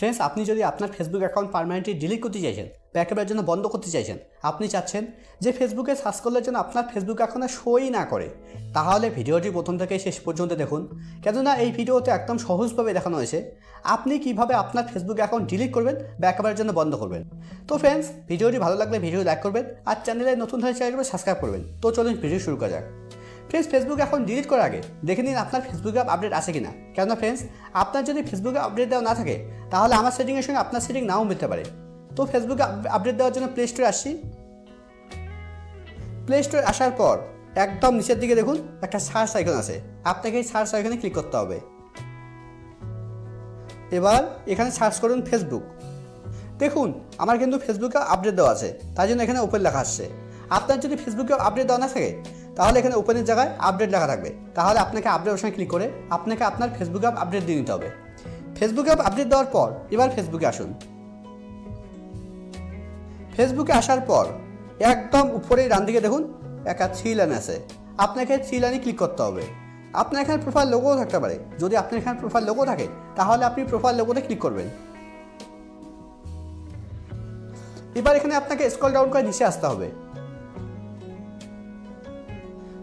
Friends আপনি যদি আপনার ফেসবুক অ্যাকাউন্ট পারমানেন্টলি ডিলিট করতে চাইছেন বা একেবারে জন্য বন্ধ করতে চাইছেন, আপনি চাচ্ছেন যে ফেসবুকে সার্চ করলে যেন আপনার ফেসবুক আর শোই না করে। তাহলে ভিডিওটি প্রথম থেকে শেষ পর্যন্ত দেখুন। কেননা এই ভিডিওতে একদম সহজভাবে দেখানো হয়েছে আপনি কীভাবে আপনার ফেসবুক অ্যাকাউন্ট ডিলিট করবেন বা একেবারের জন্য বন্ধ করবেন। তো ফ্রেন্ডস ভিডিওটি ভালো লাগলে ভিডিও লাইক করবেন আর চ্যানেলে নতুন হয়ে চ্যানেলটি সাবস্ক্রাইব করবেন। তো চলুন ভিডিও শুরু করা যাক। ফ্রেন্ডস ফেসবুক এখন ডিলিট করার আগে দেখে নিন আপনার ফেসবুকে আপডেট আছে কিনা। কেননা ফ্রেন্ডস আপনার যদি ফেসবুকে আপডেট দেওয়া না থাকে, তাহলে আমার সেটিংয়ের সঙ্গে আপনার সেটিং নাও মিলতে পারে। তো ফেসবুকে আপডেট দেওয়ার জন্য প্লে স্টোরে আসছি প্লে স্টোরে আসার পর একদম নিচের দিকে দেখুন একটা সার্চ আইকন আছে। আপনাকে এই সার্চ আইকনে ক্লিক করতে হবে। এবার এখানে সার্চ করুন ফেসবুক দেখুন, আমার কিন্তু ফেসবুকে আপডেট দেওয়া আছে। তাই জন্য এখানে ওপেন লেখা আসছে। আপনার যদি ফেসবুকে আপডেট দেওয়া না থাকে তাহলে এখানে ওপেনের জায়গায় আপডেট লেখা থাকবে। তাহলে আপনাকে আপডেট অপশানে ক্লিক করে আপনাকে আপনার ফেসবুকে আপডেট দিয়ে নিতে হবে। ফেসবুক অ্যাপ আপডেট দেওয়ার পর এবার ফেসবুকে আসুন। ফেসবুকে আসার পর একদম উপরে ডান দিকে দেখুন, একটা থ্রি লাইন আছে। আপনাকে থ্রি লাইনে ক্লিক করতে হবে। আপনার এখানে প্রোফাইল লোগোও থাকতে পারে। যদি আপনার এখানে প্রোফাইল লোগো থাকে, তাহলে আপনি প্রোফাইল লোগোতে ক্লিক করবেন। এবার এখানে আপনাকে স্কল ডাউন করে নিচে আসতে হবে।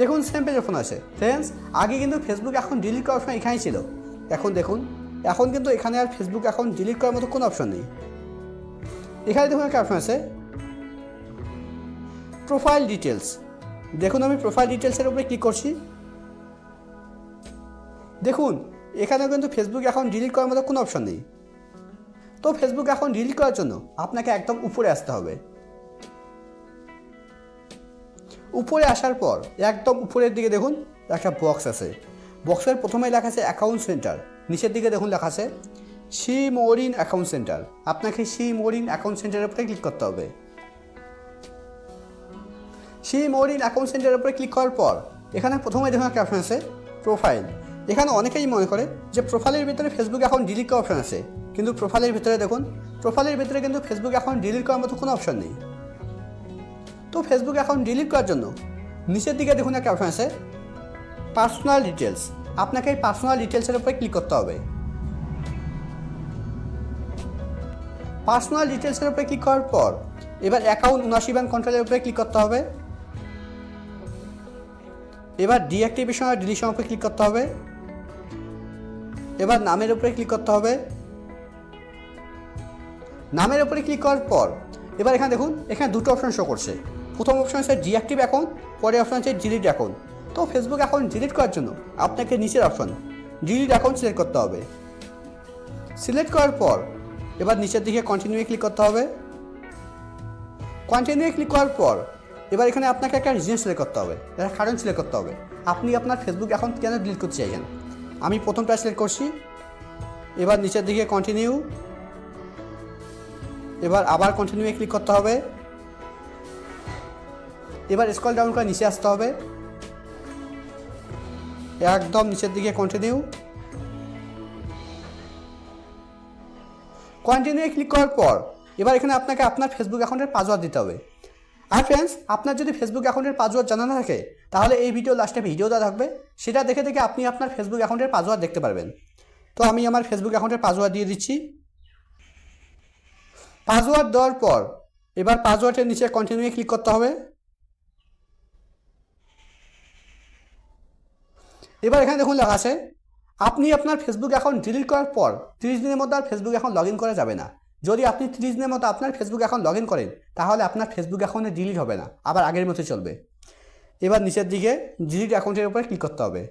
দেখুন সেম পেজ ওপেন আছে ফ্রেন্ডস আগে কিন্তু ফেসবুক এখন ডিলিট করার অপশন এখানেই ছিল। এখন দেখুন, এখন কিন্তু এখানে আর ফেসবুক এখন ডিলিট করার মতো কোনো অপশন নেই। এখানে দেখুন একটা অপশন আছে প্রোফাইল ডিটেলস দেখুন আমি প্রোফাইল ডিটেলসের উপরে ক্লিক করছি। দেখুন, এখানেও কিন্তু ফেসবুক এখন ডিলিট করার মতো কোনো অপশন নেই। তো ফেসবুক এখন ডিলিট করার জন্য আপনাকে একদম উপরে আসতে হবে। উপরে আসার পর একদম উপরের দিকে দেখুন একটা বক্স আছে। বক্সের প্রথমে লেখা আছে অ্যাকাউন্ট সেন্টার নিচের দিকে দেখুন লেখা আছে see more in account center আপনাকে সি মোরিন অ্যাকাউন্ট সেন্টারের উপরে ক্লিক করতে হবে। সি মোরিন অ্যাকাউন্ট সেন্টারের উপরে ক্লিক করার পর, এখানে প্রথমে দেখুন একটা অপশন আছে প্রোফাইল এখানে অনেকেই মনে করে যে প্রোফাইলের ভিতরে ফেসবুক এখন ডিলিট করার অপশন আছে। কিন্তু প্রোফাইলের ভিতরে দেখুন প্রোফাইলের ভিতরে কিন্তু ফেসবুক এখন ডিলিট করার মতো কোনো অপশন নেই। তো ফেসবুক অ্যাকাউন্ট ডিলিট করার জন্য নিচের দিকে দেখুন একটা অপশন আছে পার্সোনাল ডিটেলস আপনাকে এই পার্সোনাল ডিটেলসের উপরে ক্লিক করতে হবে। পার্সোনাল ডিটেলসের উপরে ক্লিক করার পর এবার অ্যাকাউন্ট উনাশি ব্যাংক কন্ট্রোলের উপরে ক্লিক করতে হবে। এবার ডিঅ্যাক্টিভেশন আর ডিলিশন উপরে ক্লিক করতে হবে। এবার নামের উপরে ক্লিক করতে হবে। নামের উপরে ক্লিক করার পর এবার এখানে দেখুন, এখানে দুটো অপশন শো করছে। প্রথম অপশন হচ্ছে ডিঅ্যাক্টিভ অ্যাকাউন্ট পরের অপশন হচ্ছে ডিলিট অ্যাকাউন্ট তো ফেসবুক অ্যাকাউন্ট ডিলিট করার জন্য আপনাকে নিচের অপশন ডিলিট অ্যাকাউন্ট সিলেক্ট করতে হবে। সিলেক্ট করার পর এবার নিচের দিকে কন্টিনিউয়ে ক্লিক করতে হবে। কন্টিনিউয়ে ক্লিক করার পর এবার এখানে আপনাকে একটা রিজন সিলেক্ট করতে হবে, একটা কারণ সিলেক্ট করতে হবে। আপনি আপনার ফেসবুক অ্যাকাউন্ট কেন ডিলিট করতে চাইছেন? আমি প্রথমটা সিলেক্ট করছি, এবার নিচের দিকে কন্টিনিউ এবার আবার কন্টিনিউয়ে ক্লিক করতে হবে। এবার স্কল ডাউন করে নিচে আসতে হবে। একদম নিচের দিকে কন্টিনিউ কন্টিনিউ ক্লিক করার পর, এবার এখানে আপনাকে আপনার ফেসবুক অ্যাকাউন্টের পাসওয়ার্ড দিতে হবে। আর ফ্রেন্ডস আপনার যদি ফেসবুক অ্যাকাউন্টের পাসওয়ার্ড জানা না থাকে, তাহলে এই ভিডিও লাস্টে ভিডিও দেওয়া থাকবে। সেটা দেখে দেখে আপনি আপনার ফেসবুক অ্যাকাউন্টের পাসওয়ার্ড দেখতে পারবেন। তো আমি আমার ফেসবুক অ্যাকাউন্টের পাসওয়ার্ড দিয়ে দিচ্ছি। পাসওয়ার্ড দেওয়ার পর, এবার পাসওয়ার্ডের নিচে কন্টিনিউয়ে ক্লিক করতে হবে। এবার এখানে দেখুন লেখা আছে, আপনি আপনার ফেসবুক অ্যাকাউন্ট ডিলিট করার পর তিরিশ দিনের মধ্যে আর ফেসবুক অ্যাকাউন্ট লগ ইন করা যাবে না। যদি আপনি তিরিশ দিনের মতো আপনার ফেসবুক অ্যাকাউন্ট লগ ইন করেন, তাহলে আপনার ফেসবুক অ্যাকাউন্টে ডিলিট হবে না, আবার আগের মতো চলবে। এবার নিচের দিকে ডিলিট অ্যাকাউন্টের উপরে ক্লিক করতে হবে।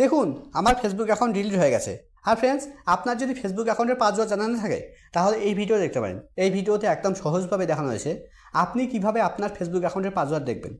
দেখুন, আমার ফেসবুক অ্যাকাউন্ট ডিলিট হয়ে গেছে। আর ফ্রেন্ডস আপনার যদি ফেসবুক অ্যাকাউন্টের পাসওয়ার্ড জানা না থাকে, তাহলে এই ভিডিও দেখতে পারেন। এই ভিডিওতে একদম সহজভাবে দেখানো হয়েছে। আপনি কীভাবে আপনার ফেসবুক অ্যাকাউন্টের পাসওয়ার্ড দেখবেন?